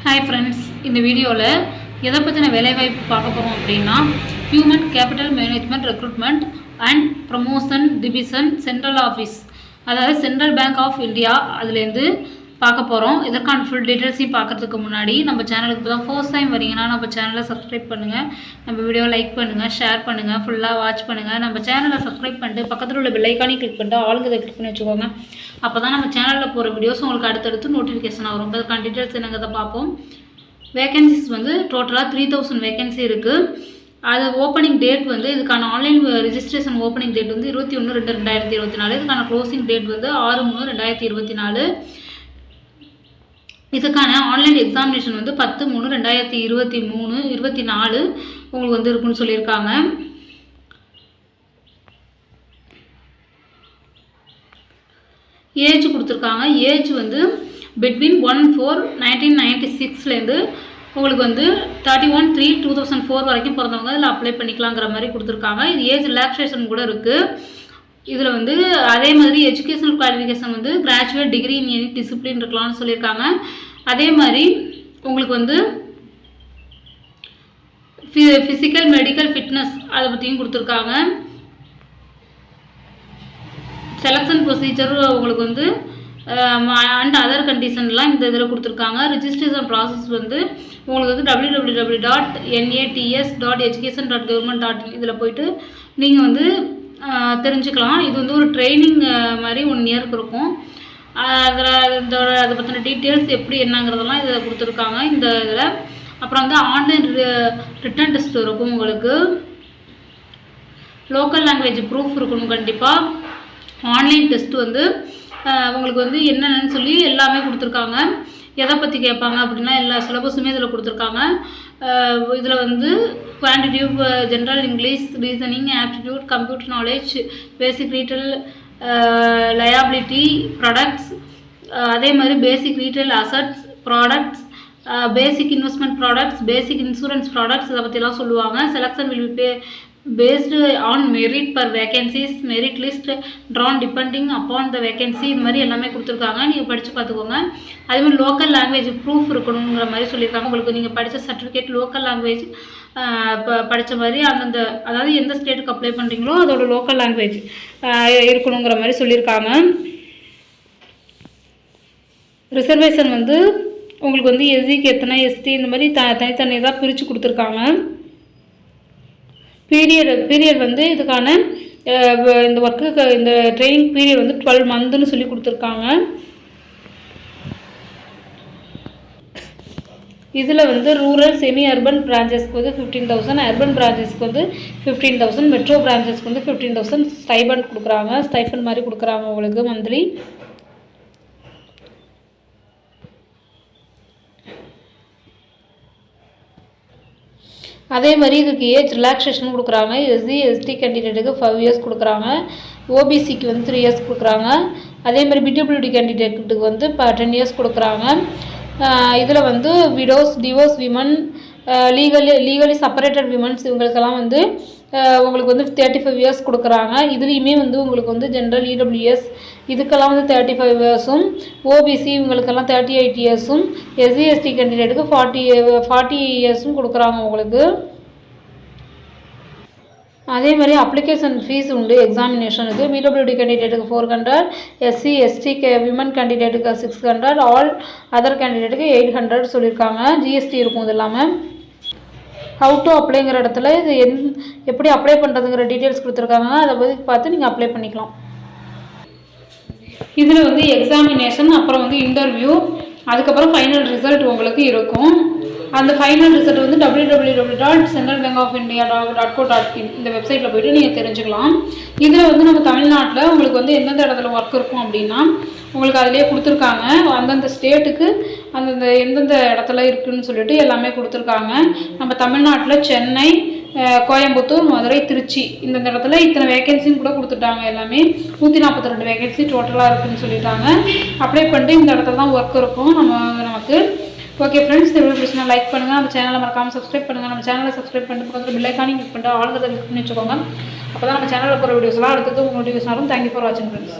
Hi friends இந்த வீடியோவில் எதை பற்றின வேலைவாய்ப்பு பார்க்க போகிறோம் அப்படின்னா human capital management recruitment and promotion division central office அதாவது சென்ட்ரல் பேங்க் ஆஃப் இந்தியா அதுலேருந்து பார்க்க போகிறோம் இதற்கான ஃபுல் டீட்டெயில்ஸையும் பார்க்குறதுக்கு முன்னாடி நம்ம சேனலுக்கு இப்போ தான் ஃபர்ஸ்ட் டைம் வரீங்கன்னா நம்ம சேனலை சப்ஸ்கிரைப் பண்ணுங்கள் நம்ம வீடியோ லைக் பண்ணுங்கள் ஷேர் பண்ணுங்கள் ஃபுல்லாக வாட்ச் பண்ணுங்கள் நம்ம சேனலை சப்ஸ்கிரைப் பண்ணிட்டு பக்கத்தில் உள்ள பெல்லைக்கானே கிளிக் பண்ணிட்டு ஆளுங்க கிளிக் பண்ணி வச்சுக்கோங்க. அப்போ தான் நம்ம சேனலில் போகிற வீடியோஸ் உங்களுக்கு அடுத்தடுத்து நோட்டிஃபிகேஷன் வரும். அதுக்கான டீட்டெயில்ஸ் என்னங்கிறத பார்ப்போம். வேகன்சிஸ் வந்து டோட்டலாக த்ரீ தௌசண்ட் வேகன்சி இருக்குது அது ஓப்பனிங் டேட் வந்து இதுக்கான ஆன்லைன் ரிஜிஸ்ட்ரேஷன் ஓப்பனிங் டேட் வந்து இருபத்தி ஒன்று ரெண்டு ரெண்டாயிரத்தி இருபத்தி நாலு. இதுக்கான க்ளோசிங் டேட் வந்து ஆறு மூணு ரெண்டாயிரத்தி இருபத்தி நாலு. இதுக்கான ஆன்லைன் எக்ஸாமினேஷன் வந்து பத்து மூணு ரெண்டாயிரத்தி இருபத்தி மூணு இருபத்தி நாலு உங்களுக்கு வந்து இருக்குன்னு சொல்லியிருக்காங்க. ஏஜ் கொடுத்துருக்காங்க. ஏஜ் வந்து between one four nineteen ninety சிக்ஸ்லேருந்து உங்களுக்கு வந்து thirty one three two thousand four வரைக்கும் பிறந்தவங்க இதில் அப்ளை பண்ணிக்கலாங்கிற மாதிரி கொடுத்துருக்காங்க. இது ஏஜ் ரிலாக்ஸேஷன் கூட இருக்குது இதில் வந்து அதே மாதிரி எஜுகேஷனல் குவாலிஃபிகேஷன் வந்து graduate degree in any discipline இருக்கலாம்னு சொல்லியிருக்காங்க. அதே மாதிரி உங்களுக்கு வந்து ஃபி ஃபிசிக்கல் மெடிக்கல் ஃபிட்னஸ் அதை பற்றியும் கொடுத்துருக்காங்க. செலெக்ஷன் ப்ரொசீஜர் உங்களுக்கு வந்து அண்ட் அதர் கண்டிஷன்லாம் இந்த இதில் கொடுத்துருக்காங்க. ரிஜிஸ்ட்ரேஷன் ப்ராசஸ் வந்து உங்களுக்கு வந்து W W W dot NATS dot education dot government dot இதில் போயிட்டு நீங்கள் வந்து தெரிஞ்சுக்கலாம். இது வந்து ஒரு ட்ரைனிங் மாதிரி ஒன் இயர்க்கு இருக்கும். அதில் இதோட அதை பற்றின டீட்டெயில்ஸ் எப்படி என்னங்கிறதெல்லாம் இதில் கொடுத்துருக்காங்க இந்த இதில். அப்புறம் வந்து ஆன்லைன் ரிட்டன் டெஸ்ட் இருக்கும் உங்களுக்கு. லோக்கல் லாங்குவேஜ் ப்ரூஃப் இருக்கணும் கண்டிப்பாக ஆன்லைன் டெஸ்ட் வந்து உங்களுக்கு வந்து என்னென்னு சொல்லி எல்லாமே கொடுத்துருக்காங்க. எதை பற்றி கேட்பாங்க அப்படின்னா எல்லா சிலபஸுமே இதில் கொடுத்துருக்காங்க. இதில் வந்து quantitative general English reasoning aptitude computer knowledge basic retail liability products அதே மாதிரி basic retail assets products basic investment products basic insurance products இதை பற்றிலாம் சொல்லுவாங்க. Selection will be based on merit per vacancies merit list drawn depending upon the vacancy இது மாதிரி எல்லாமே கொடுத்துருக்காங்க. நீங்கள் படித்து பார்த்துக்கோங்க. அதே மாதிரி லோக்கல் லாங்குவேஜ் ப்ரூஃப் இருக்கணுங்கிற மாதிரி சொல்லியிருக்காங்க. உங்களுக்கு நீங்கள் படித்த சர்டிஃபிகேட் லோக்கல் லாங்குவேஜ் இப்போ படித்த மாதிரி அந்தந்த அதாவது எந்த ஸ்டேட்டுக்கு அப்ளை பண்ணுறீங்களோ அதோட லோக்கல் லாங்குவேஜ் இருக்கணுங்கிற மாதிரி சொல்லியிருக்காங்க. ரிசர்வேஷன் வந்து உங்களுக்கு வந்து எஸ்சிக்கு எத்தனை எஸ்டி இந்த மாதிரி த தனித்தனி தான் பிரித்து கொடுத்துருக்காங்க. பீரியட் பீரியட் வந்து இதுக்கான இந்த ஒர்க்கு இந்த ட்ரைனிங் பீரியட் வந்து டுவெல் மந்த்துன்னு சொல்லி கொடுத்துருக்காங்க. இதில் வந்து ரூரல் செமி அர்பன் பிரான்ச்சஸ்க்கு வந்து ஃபிஃப்டீன் தௌசண்ட் அர்பன் பிரான்ச்சஸ்க்கு வந்து ஃபிஃப்டீன் தௌசண்ட் மெட்ரோ பிரான்ச்சஸ்க்கு வந்து ஃபிஃப்டீன் தௌசண்ட் ஸ்டைபண்ட் கொடுக்குறாங்க. ஸ்டைபன் மாதிரி கொடுக்குறாங்க உங்களுக்கு மந்த்லி அதே மாதிரி இதுக்கு ஏஜ் ரிலாக்ஸேஷன் கொடுக்குறாங்க. எஸ்சி எஸ்டி கேண்டிடேட்டுக்கு ஃபைவ் இயர்ஸ் கொடுக்குறாங்க. ஓபிசிக்கு வந்து த்ரீ இயர்ஸ் கொடுக்குறாங்க. அதே மாதிரி பிடபிள்யூடி கேண்டிடேட்டுக்கு வந்து இப்போ டென் இயர்ஸ் கொடுக்குறாங்க. இதில் வந்து widows divorce women legally legally separated women's இவங்களுக்கெல்லாம் வந்து உங்களுக்கு வந்து தேர்ட்டி ஃபைவ் இயர்ஸ் கொடுக்குறாங்க. இதுலேயுமே வந்து உங்களுக்கு வந்து ஜென்ரல் இடபிள்யூஎஸ் இதுக்கெல்லாம் வந்து தேர்ட்டி ஃபைவ் இயர்ஸும் ஓபிசி இவங்களுக்கெல்லாம் தேர்ட்டி எயிட் இயர்ஸும் எஸ்சி எஸ்டி கேண்டிடேட்டுக்கு ஃபார்ட்டி ஃபார்ட்டி இயர்ஸும் கொடுக்குறாங்க உங்களுக்கு. அதே மாதிரி அப்ளிகேஷன் ஃபீஸ் உண்டு எக்ஸாமினேஷனுக்கு பிடபிள்யூடி கேண்டிடேட்டுக்கு ஃபோர் ஹண்ட்ரட் எஸ்சி எஸ்டி கே விமன் கேண்டிடேட்டுக்கு சிக்ஸ் ஹண்ட்ரட் ஆல் அதர் கேண்டிடேட்டுக்கு எயிட் ஹண்ட்ரட் சொல்லியிருக்காங்க. ஜிஎஸ்டி இருக்கும் இது இல்லாமல் ஹவு டு அப்ளைங்கிற இடத்துல இது எந் எப்படி அப்ளை பண்ணுறதுங்கிற டீட்டெயில்ஸ் கொடுத்துருக்காங்க. அதை பற்றி பார்த்து நீங்கள் அப்ளை பண்ணிக்கலாம். இதில் வந்து எக்ஸாமினேஷன் அப்புறம் வந்து இன்டர்வியூ அதுக்கப்புறம் ஃபைனல் ரிசல்ட் உங்களுக்கு இருக்கும். அந்த ஃபைனல் ரிசல்ட் வந்து W W W dot central bank of India dot dot co dot in இந்த வெப்சைட்டில் போயிட்டு நீங்கள் தெரிஞ்சுக்கலாம். இதில் வந்து நம்ம தமிழ்நாட்டில் உங்களுக்கு வந்து எந்தெந்த இடத்துல ஒர்க் இருக்கும் அப்படின்னா உங்களுக்கு அதிலே கொடுத்துருக்காங்க. அந்தந்த ஸ்டேட்டுக்கு அந்தந்த எந்தெந்த இடத்துல இருக்குதுன்னு சொல்லிட்டு எல்லாமே கொடுத்துருக்காங்க. நம்ம தமிழ்நாட்டில் சென்னை கோயம்புத்தூர் மதுரை திருச்சி இந்தந்த இடத்துல இத்தனை வேகன்சின்னு கூட கொடுத்துட்டாங்க எல்லாமே. நூற்றி நாற்பத்தி ரெண்டு வேகன்சி டோட்டலாக இருக்குன்னு சொல்லிட்டாங்க. அப்ளை பண்ணிட்டு இந்த இடத்துல தான் ஒர்க் இருக்கும். நம்ம நமக்கு ஓகே ஃப்ரெண்ட்ஸ் இந்த வீடியோ பிடிச்சினா லைக் பண்ணுங்கள் நம்ம சேனலை மறக்காமல் சப்ஸ்கிரைப் பண்ணுங்கள் நம்ம சேனலை சப்ஸ்கிரைப் பண்ணிட்டு பக்கத்தில் பில்லைக்கானி கிளிக் பண்ணிட்டு ஆளுங்கிறத கிளிக் பண்ணி வச்சுக்கோங்க. அப்போ தான் நம்ம சேனலில் போகிற வீடியோஸ்லாம் அடுத்தது உங்களுக்கு நோட்டிஃபிகேஷன் வரும். தேங்க்யூ ஃபார் வாட்சிங் ஃப்ரெண்ட்ஸ்